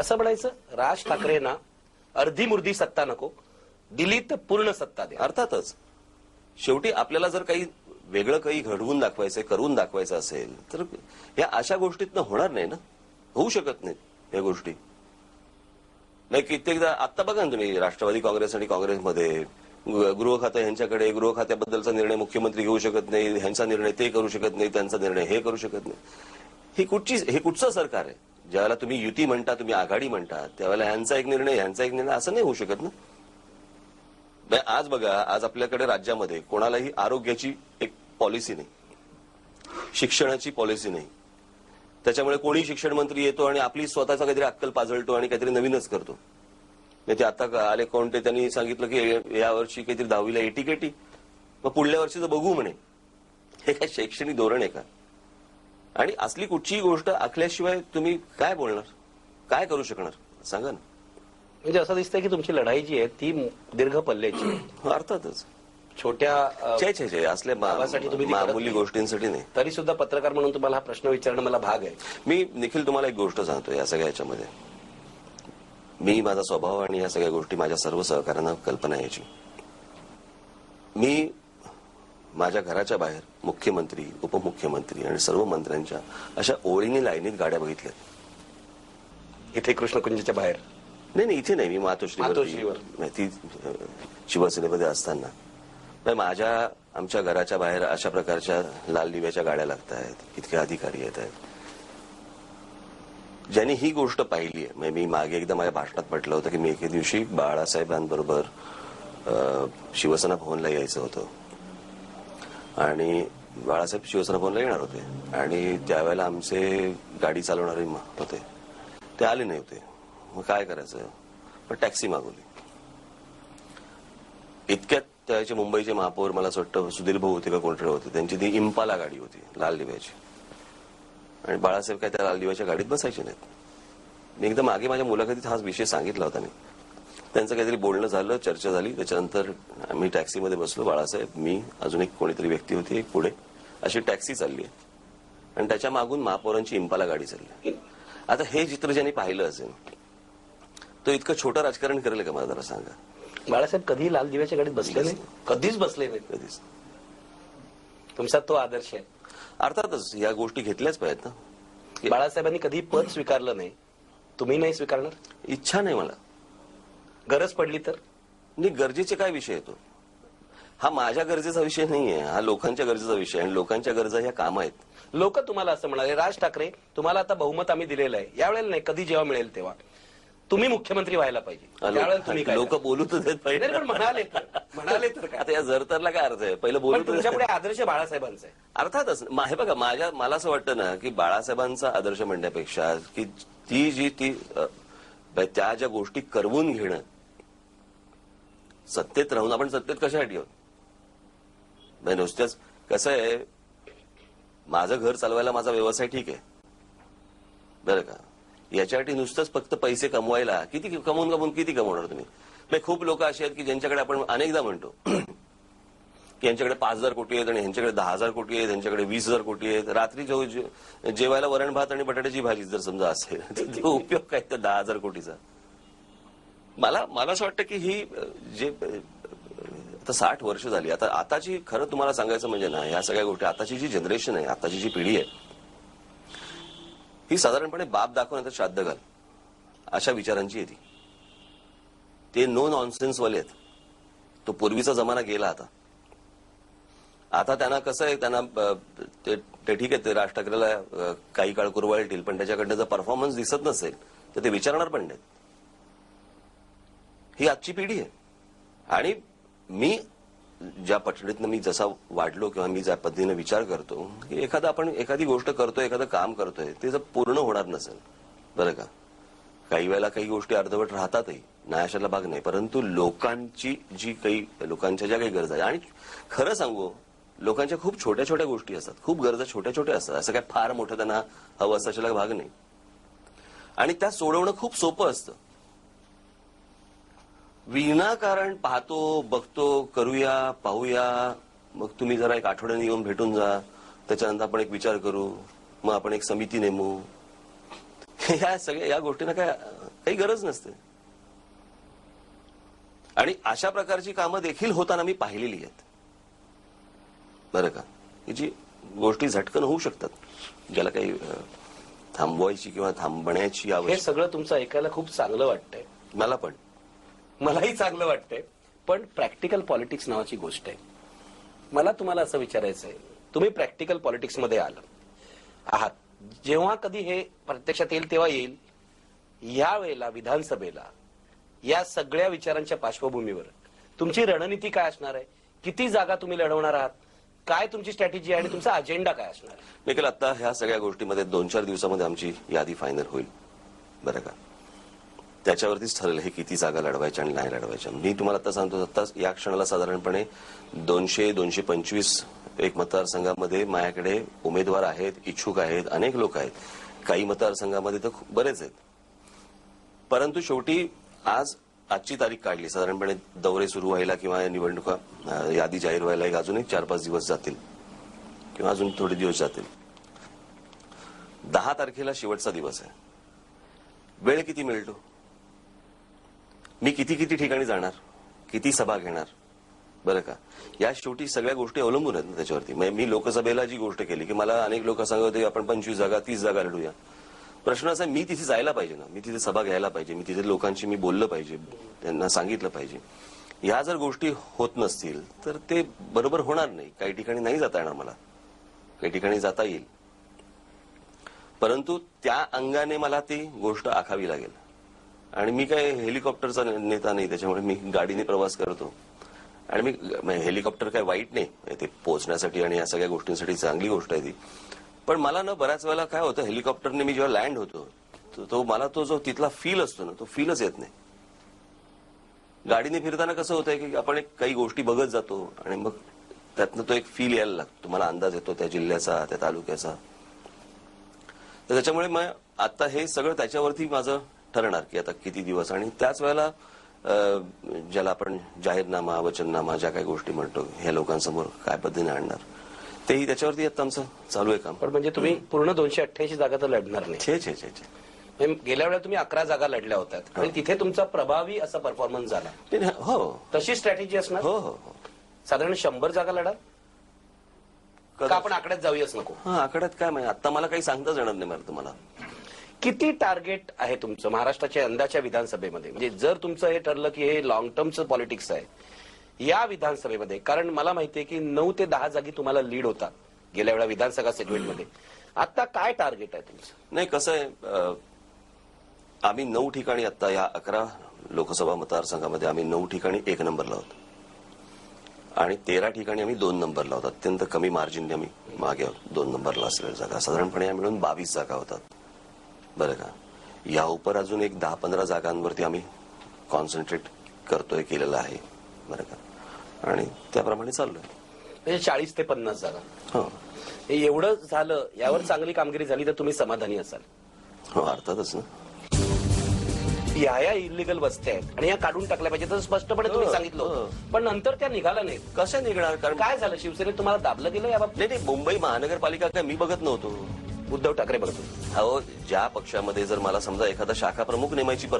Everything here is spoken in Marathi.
असं म्हणायचं राज ठाकरेंना अर्धी मुर्दी सत्ता नको दिली तर पूर्ण सत्ता द्या. अर्थातच. शेवटी आपल्याला जर काही वेगळं काही घडवून दाखवायचंय करून दाखवायचं असेल तर या अशा गोष्टीतनं होणार नाही ना? होऊ शकत नाहीत या गोष्टी. नाही कित्येकदा आत्ता बघा ना तुम्ही राष्ट्रवादी काँग्रेस आणि काँग्रेसमध्ये गृह खातं ह्यांच्याकडे गृह खात्याबद्दलचा निर्णय मुख्यमंत्री घेऊ शकत नाही ह्यांचा निर्णय ते करू शकत नाही त्यांचा निर्णय हे करू शकत नाही. ही कुठची हे कुठचं सरकार आहे? ज्यावेळेला तुम्ही युती म्हणता तुम्ही आघाडी म्हणता त्यावेळेला ह्यांचा एक निर्णय ह्यांचा एक निर्णय असं नाही होऊ शकत ना? नाही, आज बघा आज आपल्याकडे राज्यामध्ये कोणालाही आरोग्याची एक पॉलिसी नाही. शिक्षणाची पॉलिसी नाही. त्याच्यामुळे कोणी शिक्षण मंत्री येतो आणि आपली स्वतःचा काहीतरी अक्कल पाजळतो आणि काहीतरी नवीनच करतो. नाही ते आता का- आले कोणते त्यांनी सांगितलं की या वर्षी काहीतरी दहावीला एटी केटी मग पुढल्या वर्षीचं बघू म्हणे. हे काय शैक्षणिक धोरण आहे का? आणि असली कुठचीही गोष्ट आखल्याशिवाय तुम्ही काय बोलणार? काय करू शकणार? सांगा ना. म्हणजे असं दिसतंय की तुमची लढाई जी आहे ती दीर्घ पल्ल्याची आहे. अर्थातच. छोट्या अ, छे छे छे असल्या मा- तुम्ही ती करत मामुली नाही. गोष्टींसाठी नाही. तरी सुद्धा पत्रकार म्हणून तुम्हाला हा प्रश्न विचारणं मला भाग आहे. मी निखिल तुम्हाला एक गोष्ट सांगतो या सगळ्या याच्यामध्ये. मी माझा स्वभाव आणि या सगळ्या गोष्टी माझ्या सर्व सहकाऱ्यांना कल्पना यायची. मी माझ्या घराच्या बाहेर मुख्यमंत्री उपमुख्यमंत्री आणि सर्व मंत्र्यांच्या अशा ओळीने लाईनीत गाड्या बघितल्यात इथे कृष्णकुंजच्या बाहेर? नाही नाही इथे नाही. मी मातोश्रीवर. ती शिवसेनेमध्ये असताना. नाही, माझ्या आमच्या घराच्या बाहेर अशा प्रकारच्या लाल दिव्याच्या गाड्या लागत आहेत. इतके अधिकारी येत आहेत. ज्यांनी ही गोष्ट पाहिली आहे. म्हणजे मी मागे एकदा माझ्या भाषणात म्हटलं होतं की मी एके दिवशी बाळासाहेबांबरोबर शिवसेना भवनला यायचं होतं. आणि बाळासाहेब शिवसेना भवनला येणार होते. आणि त्यावेळेला आमचे गाडी चालवणारे होते. ते आले नाही होते. मग काय करायचं? पण टॅक्सी मागवली. इतक्यात त्याचे मुंबईचे महापौर मला असं वाटतं सुधीर भाऊ होते का कोणतरी होते. त्यांची ती इम्पाला गाडी होती लाल दिव्याची. आणि बाळासाहेब काय त्या लाल दिव्याच्या गाडीत बसायचे नाहीत. मी एकदा मागे माझ्या मुलाखतीत हाच विषय सांगितला होता मी. त्यांचं काहीतरी बोलणं झालं चर्चा झाली. त्याच्यानंतर आम्ही टॅक्सीमध्ये बसलो. बाळासाहेब मी अजून एक कोणीतरी व्यक्ती होती एक पुढे. अशी टॅक्सी चालली आहे. आणि त्याच्या मागून महापौरांची इम्पाला गाडी चालली आता हे चित्र ज्यांनी पाहिलं असेल तो इतकं छोटं राजकारण करेल का मला जरा सांगा? बाळासाहेब कधी लाल दिव्याच्या गाडीत बसले नाही? कधीच बसले नाही. कधीच तुमचा तो आदर्श आहे. अर्थातच या गोष्टी घेतल्याच पाहिजेत ना. बाळासाहेबांनी कधी पद स्वीकारलं नाही. तुम्ही नाही स्वीकारणार? इच्छा नाही मला. गरज पडली तर? नाही गरजेचे काय विषय येतो हा माझ्या गरजेचा विषय नाहीये हा लोकांच्या गरजेचा विषय आहे आणि लोकांच्या गरजा ह्या काम आहेत. लोक तुम्हाला असं म्हणाले राज ठाकरे तुम्हाला आता बहुमत आम्ही दिलेलं आहे. यावेळेला नाही कधी जेव्हा मिळेल तेव्हा. तुम्ही मुख्यमंत्री व्हायला पाहिजे. त्यावेळेला तुम्ही काय लोक बोलू तर देत नाही, पण पाहिजे म्हणाले तर म्हणाले तर काय? आता या जरतरला काय अर्थ आहे? पहिलं बोलू तर तुमच्यापुढे आदर्श बाळासाहेबांचा आहे. अर्थातच मा- हे बघा माझ्या मला असं वाटतं ना की बाळासाहेबांचा आदर्श म्हणण्यापेक्षा की ती जी ती अ, त्या ज्या गोष्टी करवून घेणं सत्तेत राहून आपण सत्तेत कशासाठी आहोत? म्हणजे नुसत्याच कसं आहे माझं घर चालवायला माझा व्यवसाय ठीक आहे. बरं का? याच्यासाठी नुसतंच फक्त पैसे कमवायला किती कमवून कमवून किती कमवणार तुम्ही? खूप लोक असे आहेत की ज्यांच्याकडे आपण अनेकदा म्हणतो की यांच्याकडे पाच हजार कोटी आहेत आणि ह्यांच्याकडे दहा हजार कोटी आहेत ह्यांच्याकडे वीस हजार कोटी आहेत. रात्री जो जेवायला वरण भात आणि बटाट्याची भाजी जर समजा असेल तर उपयोग काय त्या दहा हजार कोटीचा? मला मला असं वाटतं की ही जे आता साठ वर्ष झाली आता आताची खरं तुम्हाला सांगायचं म्हणजे ना या सगळ्या गोष्टी आताची जी जनरेशन आहे आताची जी पिढी आहे ही साधारणपणे बाप दाखवण्यात श्राद्ध घाल अशा विचारांची येते ते. नो नॉनसेन्स वाले आहेत. तो पूर्वीचा जमाना गेला आता. आता त्यांना कसं आहे त्यांना ते ते ठीक आहे ते राज ठाकरेला काही काळ कुरवाळतील पण त्याच्याकडनं जर परफॉर्मन्स दिसत नसेल तर ते विचारणार पण नाहीत. ही आजची पिढी आहे. आणि मी ज्या पठडीतनं मी जसा वाढलो किंवा मी ज्या पद्धतीनं विचार करतो की एखादा आपण एखादी गोष्ट करतोय एखादं काम करतोय ते जर पूर्ण होणार नसेल बरं का? काही वेळेला काही गोष्टी अर्धवट राहतातही नाही अशाला भाग नाही. परंतु लोकांची जी काही लोकांच्या ज्या काही गरजा आहेत आणि खरं सांगू लोकांच्या खूप छोट्या छोट्या गोष्टी असतात. खूप गरजा छोट्या छोट्या असतात. असं काय फार मोठं त्यांना हवं असं भाग नाही. आणि त्या सोडवणं खूप सोपं असतं. विनाकारण पाहतो बघतो करूया पाहूया. मग तुम्ही जरा एक आठवड्याने येऊन भेटून जा. त्याच्यानंतर आपण एक विचार करू. मग आपण एक समिती नेमू. ह्या सगळ्या या गोष्टींना काय काही गरज नसते. आणि अशा प्रकारची कामं देखील होताना मी पाहिलेली आहेत. बरं का? जी गोष्टी झटकन होऊ शकतात ज्याला काही थांबवायची किंवा थांबण्याची हे आवश्यक सगळं तुमचं ऐकायला खूप चांगलं वाटतंय. मला पण. मलाही चांगलं वाटतंय. पण प्रॅक्टिकल पॉलिटिक्स नावाची गोष्ट आहे. मला तुम्हाला असं विचारायचं आहे. तुम्ही प्रॅक्टिकल पॉलिटिक्समध्ये आलं. आहात. जेव्हा कधी हे प्रत्यक्षात येईल तेव्हा येईल. या वेळेला विधानसभेला या सगळ्या विचारांच्या पार्श्वभूमीवर तुमची रणनीती काय असणार आहे? किती जागा तुम्ही लढवणार आहात? काय तुमची स्ट्रॅटेजी आहे आणि तुमचा अजेंडा काय असणार निखिल आता ह्या सगळ्या गोष्टीमध्ये दोन चार दिवसामध्ये आमची यादी फायनल होईल. बरं का? त्याच्यावरतीच ठरेल हे किती जागा लढवायच्या आणि नाही लढवायच्या. मी तुम्हाला आता सांगतो आता या क्षणाला साधारणपणे दोनशे दोनशे पंचवीस एक मतदारसंघामध्ये माझ्याकडे उमेदवार आहेत इच्छुक आहेत अनेक लोक आहेत. काही मतदारसंघामध्ये तर खूप बरेच आहेत. परंतु शेवटी आज आजची तारीख काढली. साधारणपणे दौरे सुरू व्हायला किंवा निवडणुका यादी जाहीर व्हायला एक अजून एक चार पाच दिवस जातील. किंवा अजून थोडे दिवस जातील. दहा तारखेला शेवटचा दिवस आहे. वेळ किती मिळतो? मी किती किती ठिकाणी जाणार? किती सभा घेणार? बरं का? या शेवटी सगळ्या गोष्टी अवलंबून आहेत ना त्याच्यावरती. म्हणजे मी लोकसभेला जी गोष्ट केली की मला अनेक लोक सांगत होते आपण पंचवीस जागा तीस जागा लढूया. प्रश्न असा मी तिथे जायला पाहिजे ना? मी तिथे सभा घ्यायला पाहिजे. मी तिथे लोकांशी मी बोललं पाहिजे. त्यांना सांगितलं पाहिजे. या जर गोष्टी होत नसतील तर ते बरोबर होणार नाही. काही ठिकाणी नाही जाता येणार मला. काही ठिकाणी जाता येईल. परंतु त्या अंगाने मला ती गोष्ट आखावी लागेल. आणि मी काय हेलिकॉप्टरचा नेता नाही त्याच्यामुळे मी गाडीने प्रवास करतो. आणि मी हेलिकॉप्टर काय वाईट नाही ते पोहोचण्यासाठी आणि या सगळ्या गोष्टींसाठी चांगली गोष्ट आहे ती. पण मला ना बऱ्याच वेळेला काय होतं हेलिकॉप्टरने मी जेव्हा लँड होतो तो- तो मला तो जो तिथला फील असतो ना तो फीलच येत नाही. गाडीने फिरताना कसं होतंय की आपण एक काही गोष्टी बघत जातो आणि मग त्यातनं तो एक फील यायला लागतो. तुम्हाला अंदाज येतो त्या जिल्ह्याचा त्या तालुक्याचा. तर त्याच्यामुळे मग आता हे सगळं त्याच्यावरती माझं ठरणार की आता किती दिवस? आणि त्याच वेळेला ज्याला आपण जाहीरनामा वचननामा ज्या काही गोष्टी म्हणतो ह्या लोकांसमोर काय पद्धतीने आणणार? तेही त्याच्यावरती आता आमचं. चालू आहे काम. पण म्हणजे तुम्ही पूर्ण दोनशे अठ्ठ्याऐंशी जागा तर लढणार नाही. छे छे छे छे. म्हणजे गेल्या वेळेला तुम्ही अकरा जागा लढल्या होत्यात. आणि तिथे तुमचा प्रभावी असा परफॉर्मन्स झाला. हो. तशी स्ट्रॅटेजी असणार? हो हो हो. साधारण शंभर जागा लढा? का आपण आकड्यात जाऊयाच नको? हा आकड्यात काय माहिती? आता मला काही सांगताच येणार नाही मला तुम्हाला. किती टार्गेट आहे तुमचं महाराष्ट्राच्या यंदाच्या विधानसभेमध्ये? म्हणजे जर तुमचं हे ठरलं की हे लॉंग टर्मचं पॉलिटिक्स आहे या विधानसभेमध्ये कारण मला माहितीये की नऊ ते दहा जागी तुम्हाला लीड होता गेल्या वेळा विधानसभा सेगमेंटमध्ये आता काय टार्गेट आहे तुमचं? नाही कसं आहे आम्ही नऊ ठिकाणी आता या अकरा लोकसभा मतदारसंघामध्ये आम्ही नऊ ठिकाणी एक नंबरला लावतो आणि तेरा ठिकाणी आम्ही दोन नंबरला आहोत अत्यंत कमी मार्जिनने आम्ही मागे दोन नंबरला असलेल्या जागा. साधारणपणे या मिळून बावीस जागा होतात. बरं का. या उपर अजून एक दहा पंधरा जागांवरती आम्ही कॉन्सन्ट्रेट करतोय केलेलं आहे. बरं का. आणि त्याप्रमाणे चाललोय. म्हणजे चाळीस ते पन्नास जागा. हो. हे एवढं झालं यावर चांगली कामगिरी झाली तर तुम्ही समाधानी असाल. हो अर्थातच ना. या या इलिगल वस्त्या आहेत आणि या काढून टाकल्या पाहिजे तर स्पष्टपणे तुम्ही हो, सांगितलं होतं. हो. पण नंतर त्या निघाल्या नाहीत. कसं निघणार? कारण काय झालं? शिवसेनेत तुम्हाला दाबलं गेलं याबाबत नाही नाही मुंबई महानगरपालिका काय मी बघत नव्हतो. उद्धव ठाकरे बघतो अहो ज्या पक्षामध्ये जर मला समजा एखादा शाखा प्रमुख नेमायची परवानगी